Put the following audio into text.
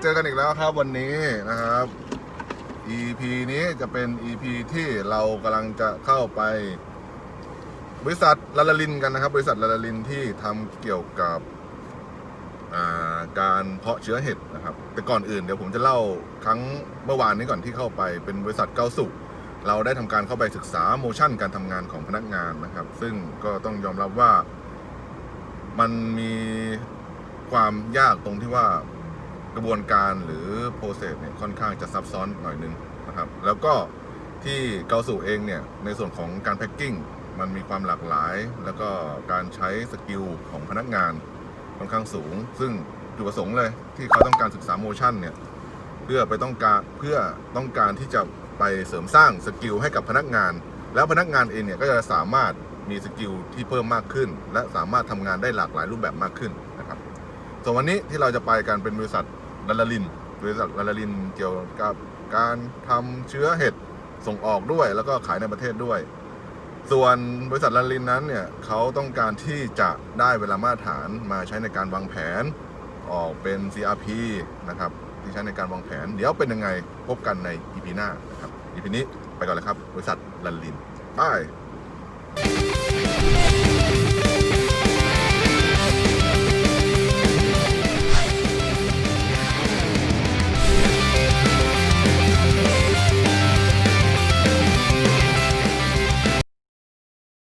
เจอกันอีกแล้วครับวันนี้นะครับ EP นี้จะเป็น EP ที่เรากำลังจะเข้าไป บริษัทลาลาลินกันนะครับ บริษัทลาลาลินที่ทำเกี่ยวกับาการเพาะเชื้อเห็ดนะครับ แต่ก่อนอื่นเดี๋ยวผมจะเล่าครั้งเมื่อวานนี้ก่อนที่เข้าไปเป็นบริษัทเก้าสุเราได้ทำการเข้าไปศึกษาโมชั่นการทำงานของพนักงานนะครับ ซึ่งก็ต้องยอมรับว่ามันมีความยากตรงที่ว่า กระบวนการหรือโปรเซสเนี่ยค่อนข้างจะซับซ้อนหน่อยนึงนะครับ แล้วก็ที่เกาสูเองเนี่ยในส่วนของการแพ็กกิ้งมันมีความหลากหลาย แล้วก็การใช้สกิลของพนักงานค่อนข้างสูง ซึ่งจุดประสงค์เลยที่เขาต้องการศึกษาโมชั่นเนี่ยเพื่อไปต้องการเพื่อต้องการที่จะไปเสริมสร้างสกิลให้กับพนักงาน แล้วพนักงานเองเนี่ยก็จะสามารถมีสกิลที่เพิ่มมากขึ้น และสามารถทำงานได้หลากหลายรูปแบบมากขึ้นนะครับส่วนวันนี้ที่เราจะไปกันเป็นบริษัท ลาลาลินบริษัทลาลาลินเกี่ยวกับการทำเชื้อเห็ดส่งออกด้วย แล้วก็ขายในประเทศด้วย ส่วนบริษัทลาลาลินนั้นเนี่ยเขาต้องการที่จะได้เวลามาตรฐานมาใช้ในการวางแผน ออกเป็น CRP นะครับที่ใช้ในการวางแผน เดี๋ยวเป็นยังไงพบกันใน EP หน้านะครับ EP นี้ไปก่อนเลยครับ บริษัทลันลินบาย